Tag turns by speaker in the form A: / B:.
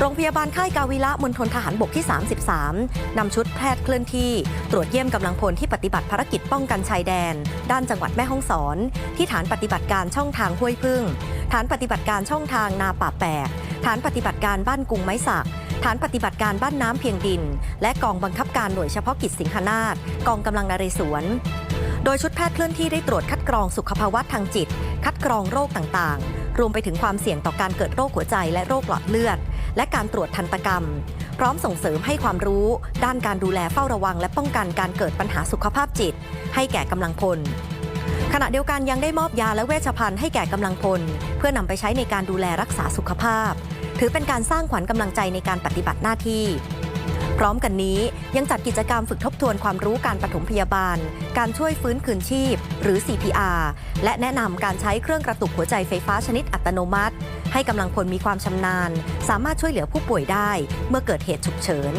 A: โรงพยาบาลค่ายกาวิระมณฑลทหารบกที่ 33 นำชุดแพทย์เคลื่อนที่ ตรวจเยี่ยมกำลังพลที่ปฏิบัติภารกิจป้องกันชายแดน ด้านจังหวัดแม่ฮ่องสอน ที่ฐานปฏิบัติการช่องทางห้วยพึ่ง ฐานปฏิบัติการช่องทางนาป่าแปกฐานปฏิบัติการบ้านกุงไม้สักฐานปฏิบัติการบ้านน้ำเพียงดิน และกองบังคับการหน่วยเฉพาะกิจสิงหนาฏกองกำลังนเรศวรโดยชุดแพทย์เคลื่อนที่ได้ตรวจคัดกรองสุขภาวะทางจิต คัดกรองโรคต่างๆ รวมไปถึงความเสี่ยงต่อการเกิดโรคหัวใจและโรคหลอดเลือด และการตรวจทันตกรรม พร้อมส่งเสริมให้ความรู้ ด้านการดูแลเฝ้าระวัง และป้องกันการเกิดปัญหาสุขภาพจิต ให้แก่กำลังพลขณะเดียวกันยังได้มอบยาและเวชภัณฑ์ให้แก่กำลังพล เพื่อนำไปใช้ในการดูแลรักษาสุขภาพ ถือเป็นการสร้างขวัญกำลังใจในการปฏิบัติหน้าที่ พร้อมกันนี้ยังจัดกิจกรรมฝึกทบทวนความรู้การปฐมพยาบาล การช่วยฟื้นคืนชีพ หรือ CPR และแนะนำการใช้เครื่องกระตุกหัวใจไฟฟ้าชนิดอัตโนมัติ ให้กำลังพลมีความชำนาญ สามารถช่วยเหลือผู้ป่วยได้ เมื่อเกิดเหตุฉุกเฉิน